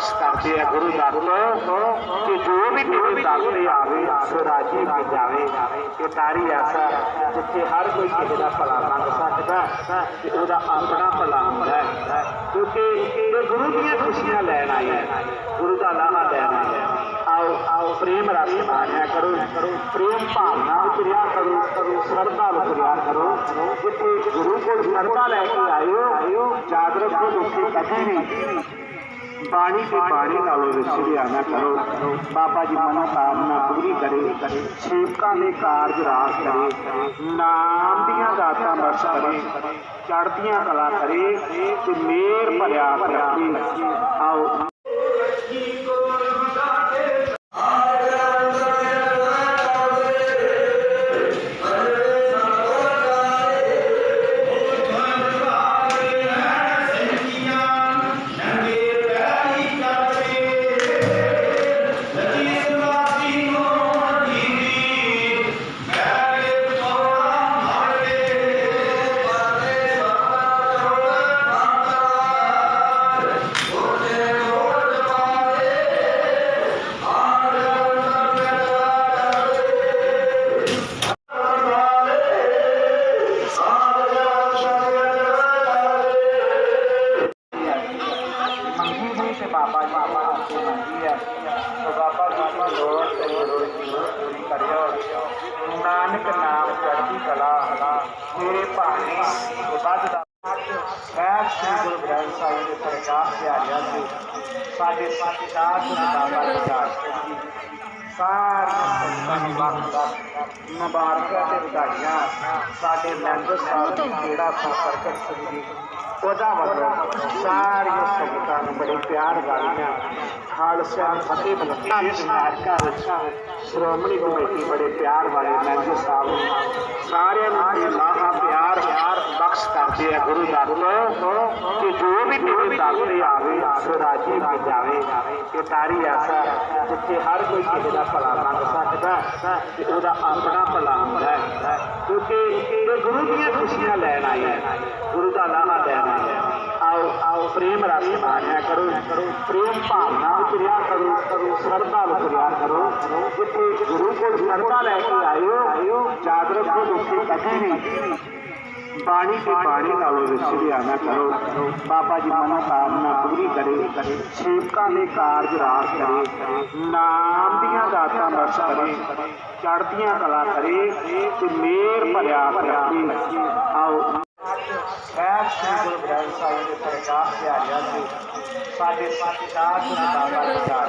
मोक्ष करते हैं गुरु दत्त तो, कि जो भी गुरु दत्त आवे सो राज़ी हो जावे। ये तारी ऐसा जिसे हर कोई किसी का भला मंग सकता कि ओदा अपना भला होता है। क्योंकि ये गुरु दी खुशियाँ लैन आई है, गुरु का लाहा लैन आई है। आओ आओ, प्रेम रस मानिया करो करो प्रेम भावना उतरिया करो करो श्रद्धा उतरिया करो। जिसे गुरु को श्रद्धा लेके आयो जागरूक को दुखी कभी नहीं। पानी से पानी डालो ऋषि आना करो। बाबा जी मनोकामना पूरी करे। सेवका ने कार्य रास करे। नाम दिया दाता बरस करे। चढ़दियाँ कला करे। ते मेर भरिया आओ। ਜੀ ਹੈ ਸੋ ਬਾਬਾ ਜੀ ਦੀ ਲੋੜ ਤੇ ਲੋੜ ਦੀ ਪੂਰੀ ਕਰਿਓ ਨਾਨਕ ਨਾਮ ਚੜ੍ਹਦੀ ਕਲਾ ਤੇਰੇ ਭਾਣੇ ਵੱਧ ਦਾ ਸਹਿਬ ਸ੍ਰੀ ਗੁਰੂ ਗ੍ਰੰਥ ਸਾਹਿਬ ਦੇ ਪ੍ਰਕਾਸ਼ ਤੇ ਸੀ। ਸਾਡੇ ਸਤਿਕਾਰ ਦੇ ਬਾਬਾ ਜੀ ਦਾ ਸਾਰੀਆਂ ਸੰਤਾਂ ਨੂੰ ਮੁਬਾਰਕਾਂ ਤੇ ਵਧਾਈਆਂ। ਸਾਡੇ ਮੈਂਬਰ ਸਾਹਿਬ ਦੀ ਸੰਪਰਕ ਸੰਗੀ ਉਹਦਾ ਵੱਲੋਂ ਸਾਰੀਆਂ ਸੰਗਤਾਂ ਨੂੰ ਬੜੇ ਪਿਆਰ ਵਾਲੀਆਂ ਖਾਲਸਾ ਫਤਿਹ ਬਲੱਤਾਂ ਸਮਾਰਕਾਂ ਵਿੱਚ ਸ਼੍ਰੋਮਣੀ ਕਮੇਟੀ ਬੜੇ ਪਿਆਰ ਵਾਲੇ ਮੈਂਬਰ ਸਾਹਿਬ ਨੂੰ ਸਾਰਿਆਂ ਨੂੰ ਲਾਹਾ ਪਿਆਰ ताकि गुरु दातो कि जो भी तेरे दाते आवे राज़ी हो जावे कि तारी आशा जिथे हर कोई किसी का भला मंग सकता ते ओदा अपना भला हुंदा क्योंकि गुरु दी खुशियाँ लैन आए हैं गुरु का लाहा लैन आए हैं आओ आओ प्रेम रस मानिया करो प्रेम भावना उतरिया करो करो श्रद्धा उतरिया करो जिथे गुरु को श्रद्धा लैके आयो याद रखो दुखी कभी भी ਬਾਣੀ ਤੇ ਬਾਣੀ ਨਾਲੋਂ ਵਿਸਰਿਆ ਨਾ ਕਰੋ। ਬਾਬਾ ਜੀ ਮਨੋ ਕਾਮਨਾ ਪੂਰੀ ਕਰੇ। ਸੇਵਕਾਂ ਦੇ ਕਾਰਜ ਰਾਸ ਕਰੇ। ਨਾਮ ਦੀਆਂ ਦਾਤਾਂ ਬਰਸ ਕਰੇ। ਚੜ੍ਹਦੀਆਂ ਕਲਾ ਕਰੇ ਤੇ ਮੇਰ ਭਰਿਆ ਕਰੇ ਆਓ। ਸਹਿਬ ਸ੍ਰੀ ਗੁਰੂ ਗ੍ਰੰਥ ਸਾਹਿਬ ਦੇ ਪ੍ਰਕਾਸ਼ ਤੇ ਆਇਆ ਸਾਡੇ ਸਤਿਕਾਰ ਬਾਬਾ ਜੀ ਦਾ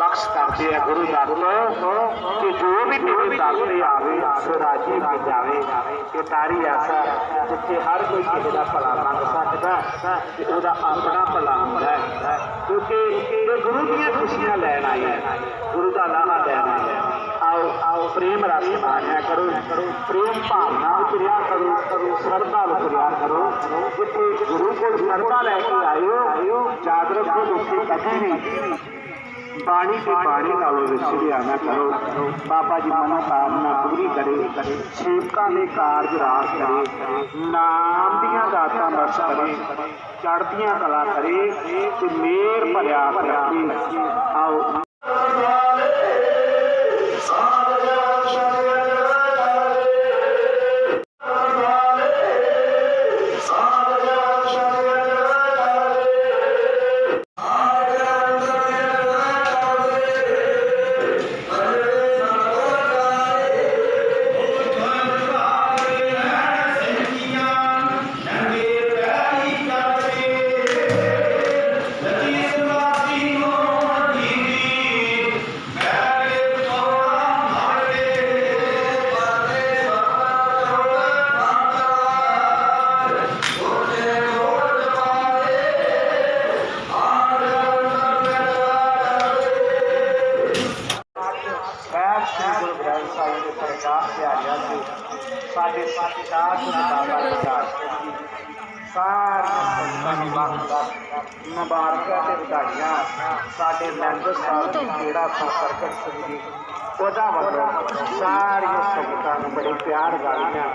बख्श करते हैं गुरु दातो कि जो भी तेरे दाते आवे सो राज़ी हो जावे। ये तारी आशा जिथे हर कोई किसी का भला मंग सकता है ओदा अपना भला होंदा क्योंकि ये गुरु दी खुशियाँ लैन आई है, गुरु का नाम लेना है। आओ आओ, प्रेम रस मानिया करो, प्रेम भावना उतरिया करो करो श्रद्धा उतरिया करो। जिसे गुरु को श्रद्धा लेके आयो याद रखो लोग कभी भी पानी से पानी डालो श्री आना करो। बाबा जी मनोकामना पूरी करे। सेवका ने कार्य रास करे। नाम दिया दाता बरस करे। चढ़दिया कला करे। मेर भरिया आओ। ਮੁਬਾਰਕਾਂ ਤੇ ਵਧਾਈਆਂ ਸਾਡੇ ਮੈਂਬਰ ਸਾਹਿਬ ਨੂੰ ਜਿਹੜਾ ਸੰਪਰਕ ਸਿੰਘ ਜੀ ਉਹਦਾ ਵੱਲੋਂ ਸਾਰੀਆਂ ਸੰਗਤਾਂ ਨੂੰ ਬੜੇ ਪਿਆਰ ਗਾਲੀਆਂ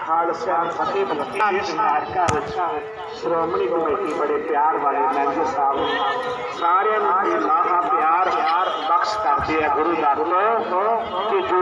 ਖਾਲਸਾ ਫਤਿਹ ਬਲੱਕਾ ਮੁਬਾਰਕਾਂ ਵਿੱਚ ਸ਼੍ਰੋਮਣੀ ਕਮੇਟੀ ਬੜੇ ਪਿਆਰ ਵਾਲੇ ਮੈਂਬਰ ਸਾਹਿਬ ਨੂੰ ਸਾਰਿਆਂ ਨੂੰ ਲਾਹਾ ਪਿਆਰ ਪਿਆਰ ਬਖਸ਼ ਕਰਦੇ ਆ ਗੁਰੂ ਦਰ ਤੋਂ ਕਿ ਜੋ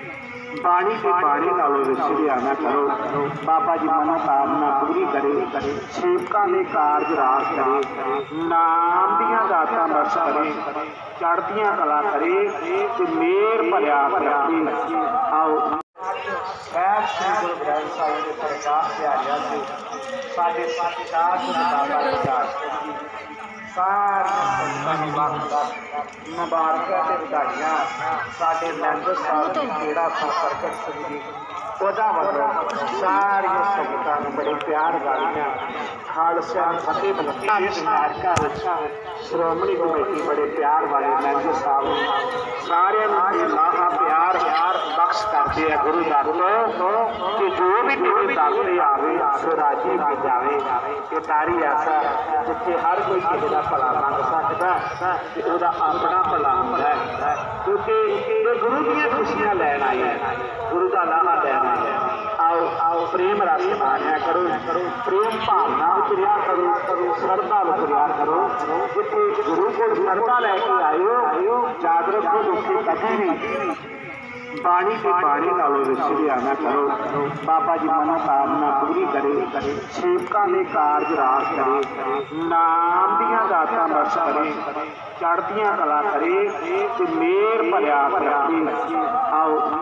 पानी से पानी डालो ऋषि आना करो। बाबा जी मना कामना पूरी करे। सेवका ने कार्य रास करे। नाम दिया दाता बरस करे। चढ़दियाँ कला करे। ते मेर भरिया करे आओ। बैठ श्री गुरु ग्रंथ साहिब जी दरगाह से आ जाते साढ़े सात चार सौ बाबा ਸਾਰੀਆਂ ਸੰਤਾਂ ਦੀ ਬਖਸ਼ ਮੁਬਾਰਕਾਂ ਤੇ ਵਧਾਈਆਂ ਸਾਡੇ ਮੈਂਬਰ ਸਾਹਿਬ ਨੂੰ ਜਿਹੜਾ ਸੰਪਰਕ ਸਿੰਘ ਜੀ ਉਹਦਾ ਵੱਲੋਂ ਸਾਰੀਆਂ ਸੰਗਤਾਂ ਨੂੰ ਬੜੇ ਪਿਆਰ ਗਾਲੀਆਂ ਖਾਲਸਾ ਫਤਿਹ ਬਲੱਕਾ ਮੁਬਾਰਕਾਂ ਵਿੱਚ ਸ਼੍ਰੋਮਣੀ ਕਮੇਟੀ ਬੜੇ ਪਿਆਰ ਵਾਲੇ ਮੈਂਬਰ ਸਾਹਿਬ ਨੂੰ ਸਾਰਿਆਂ ਨੂੰ ਲਾਹਾ ਪਿਆਰ ਪਿਆਰ ਬਖਸ਼ ਕਰਦੇ ਆ ਗੁਰੂ ਦਰ ਤੋਂ ਕਿ ਜੋ ਵੀ ਤੇਰੇ ਦਰ ਤੇ ਆਵੇ ਸੋ ਰਾਜੀ ਹੋ ਜਾਵੇ ਇਹ ਤਾਰੀ ਐਸਾ ਜਿੱਥੇ ਹਰ ਕੋਈ ਕਿਸੇ ਦਾ ਭਲਾ ਮੰਗ ਸਕਦਾ ਤੇ ਉਹਦਾ ਆਪਣਾ ਭਲਾ ਹੁੰਦਾ ਹੈ ਕਿਉਂਕਿ ਇਹ ਗੁਰੂ ਦੀਆਂ ਖੁਸ਼ੀਆਂ ਲੈਣ ਆਏ ਹੈ ਗੁਰੂ ਦਾ ਲਾਹਾ ਲੈਣ ਆਏ ਹੈ ਆਓ ਆਓ ਪ੍ਰੇਮ ਰਸ ਮਾਣਿਆ ਕਰੋ ਕਰੋ ਪ੍ਰੇਮ ਭਾਵਨਾ ਉਤਰਿਆ ਕਰੋ ਕਰੋ ਸਰਦਾ ਉਤਰਿਆ ਕਰੋ ਜਿੱਥੇ ਗੁਰੂ ਕੋਲ ਸਰਦਾ ਲੈ ਕੇ ਆਇਓ ਯਾਦ ਰੱਖੋ ਤੁਸੀਂ ਕਦੀ ਵੀ पानी से पानी डालो आना करो। बाबा जी मनोकामना पूरी करे। सेवका ने कार्य रास करे। नाम दिया दाता बस करे। चढ़दिया कला करे। मेर भरिया आओ